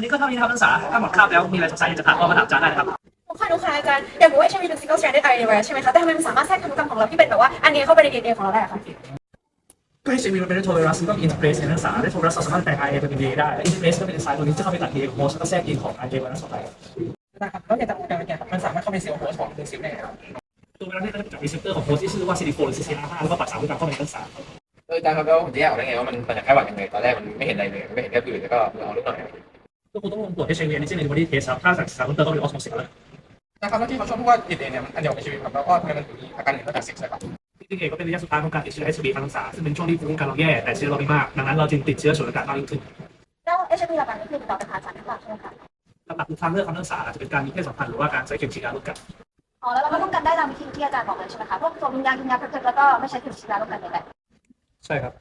วันนี้ก็เท่านี้นะครับนักศึกษาถ้าหมดคาบแล้วมีอะไรสงสัยอยากจะถามก็มาถามอาจารย์ได้นะครับทุกคนทุกคนอาจารย์อยากรู้ว่า HIV เป็น single stranded RNA virus ใช่ไหมคะแต่ทำไมมันสามารถแทรกพันธุกรรมของเราที่เป็นแบบว่าอันนี้เข้าไปใน DNA ของเราได้อะคะก็ HIV มันเป็นโทรไวรัสซึ่งก็มีอินเทอร์เฟซในนักศึกษาได้โทรไวรัสสามารถแปลง RNA เป็น DNA ได้และอินเทอร์เฟซก็เป็นเอนไซม์ตัวนี้จะเข้าไปตัด DNA ของโฮสต์แล้วก็แทรกยีนของ RNA ไวรัสออกไปนะครับแล้วในตะกูลการเนี่ยครับมันสามารถเข้าไปเซลล์โฮสต์ของเซลล์ได้ครับตัวไวรัสนี่ก็จะจากรีเซพเตอร์ของโฮสต์ที่ชื่อว่า CD4 หรือ CCR5 แล้วก็ปัดสามพันธุกรรมเข้าไปในนักศึกษาเอออาจารย์ครับแล้วผมจะแยกออกได้ไงว่ามันมาจากไข้หวัดยังไงตอนแรกมันไม่เห็นอะไรเลยไม่เห็นแค่ผื่นแล้วก็เอาลูกหน่อย ก็คงต้องลงตรวจ HIV antigen antibody test ครับถ้าจากสารเพิ่มเติมก็เป็นออสโมซิสแล้วนะครับแล้วที่เขาชอบพูดว่าเอ็นเนี่ยมันอันเดียวกับชีวิตครับแล้วก็ทำไมมันถึงมีอาการอื่นนอกจากเซ็กซ์ครับจริงๆเองก็เป็นระยะสุดท้ายของการติดเชื้อ HIV ทางนักษาซึ่งเป็นช่วงที่ภูมิคุ้มกันเราแย่แต่เชื้อเราไม่มากดังนั้นเราจึงติดเชื้อฉวยโอกาสมากยิ่งขึ้นแล้ว HIV หลักๆนี่คือติดต่อจากผ่าตัดหรือเปล่าใช่ไหมคะหลักๆทางเลือกของนักศึกษาอาจจะเป็นการมีเพศสัมพันธ์หรือว่าการใช้เข็มฉีดยาลดกัดอ๋อแล้วเราก็ป้องกันได้ตามวิธีที่อาจารย์บอกเลยใช่ไหมคะพวกตัววิญญาณกินยาเพลิดๆแล้วก็ไม่ใช้เข็มฉีดยาลดกันเลยแหละใช่ครับ